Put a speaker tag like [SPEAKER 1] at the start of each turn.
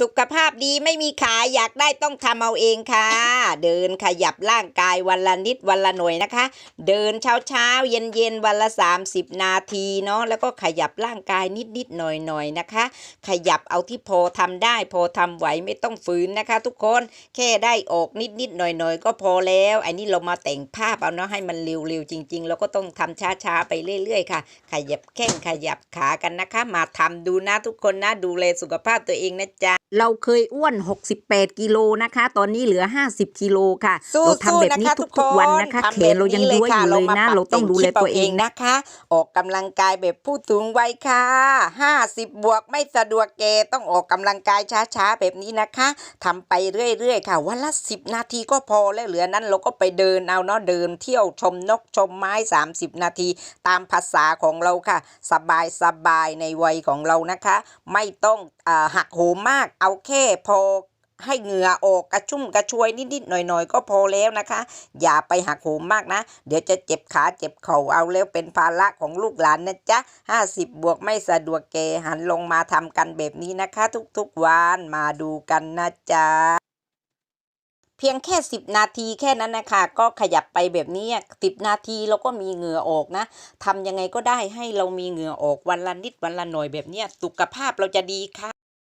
[SPEAKER 1] สุขภาพดีไม่มีขายอยากได้ต้องทำเอาเองค่ะ เดินขยับร่างกายวันละนิดวันละหน่อยนะคะ เดินเช้าเช้าเย็นเย็นวันละ 30 นาทีเนาะแล้วก็ขยับร่างกายนิดนิดหน่อยหน่อยนะคะ ขยับเอาที่พอทำได้พอทำไหวไม่ต้องฝืนนะคะ ทุกคนแค่ได้ออกนิดนิดหน่อยหน่อยก็พอแล้วอันนี้เรามาแต่งภาพเอาเนาะให้มันเร็วๆจริง ๆ แล้วก็ต้องทำช้าๆไปเรื่อยๆค่ะ ขยับแข้งขยับขากันนะคะ มาทำดูนะทุกคนนะดูแลสุขภาพตัวเองนะจ๊ะเราเคยอ้วน 68 กิโลนะคะ ตอนนี้เหลือ 50 กิโลค่ะ
[SPEAKER 2] สู้
[SPEAKER 1] เราทำแบบ
[SPEAKER 2] ๆ
[SPEAKER 1] นี้
[SPEAKER 2] นะคะทุก
[SPEAKER 1] ทุก
[SPEAKER 2] คน
[SPEAKER 1] ๆวันนะคะ
[SPEAKER 2] ทำ
[SPEAKER 1] แขนเรายังย้วยอยู่เลยนะ เราต้องดูแลตัวเองนะ
[SPEAKER 2] นะคะ ออกกำลังกายแบบผู้สูงวัยค่ะ 50 บวกไม่สะดวกเกต้องออกกำลังกายช้าๆ แบบนี้นะคะทำไปเรื่อยๆ ค่ะ วันละ 10 นาทีก็พอแล้วเหลือนั้นเราก็ไปเดินเอาเนาะเดินเที่ยวชมนกชมไม้ 30 นาที ตามภาษาของเราค่ะ สบายสบายๆในวัยของเรานะคะ ไม่ต้องอาหักโหมมากเอาแค่พอให้เหงื่อออกกระชุ่มกระชวยนิดๆหน่อยๆ ก็พอแล้วนะคะ อย่าไปหักโหมมากนะ เดี๋ยวจะเจ็บขาเจ็บเข่าเอาแล้วเป็นภาระของลูกหลานนะจ๊ะ50 บวกไม่สะดวกเกหันลงมาทำกันแบบนี้นะคะ ทุกๆวันมาดูกันนะจ๊ะเพียงแค่ 10 นาทีแค่นั้นนะคะก็ขยับไปแบบนี้สิบนาทีเราก็มีเหงื่อออกนะทำยังไงก็ได้ให้เรามีเหงื่อออกวันละนิดวันละหน่อยแบบนี้สุขภาพเราจะดีค่ะ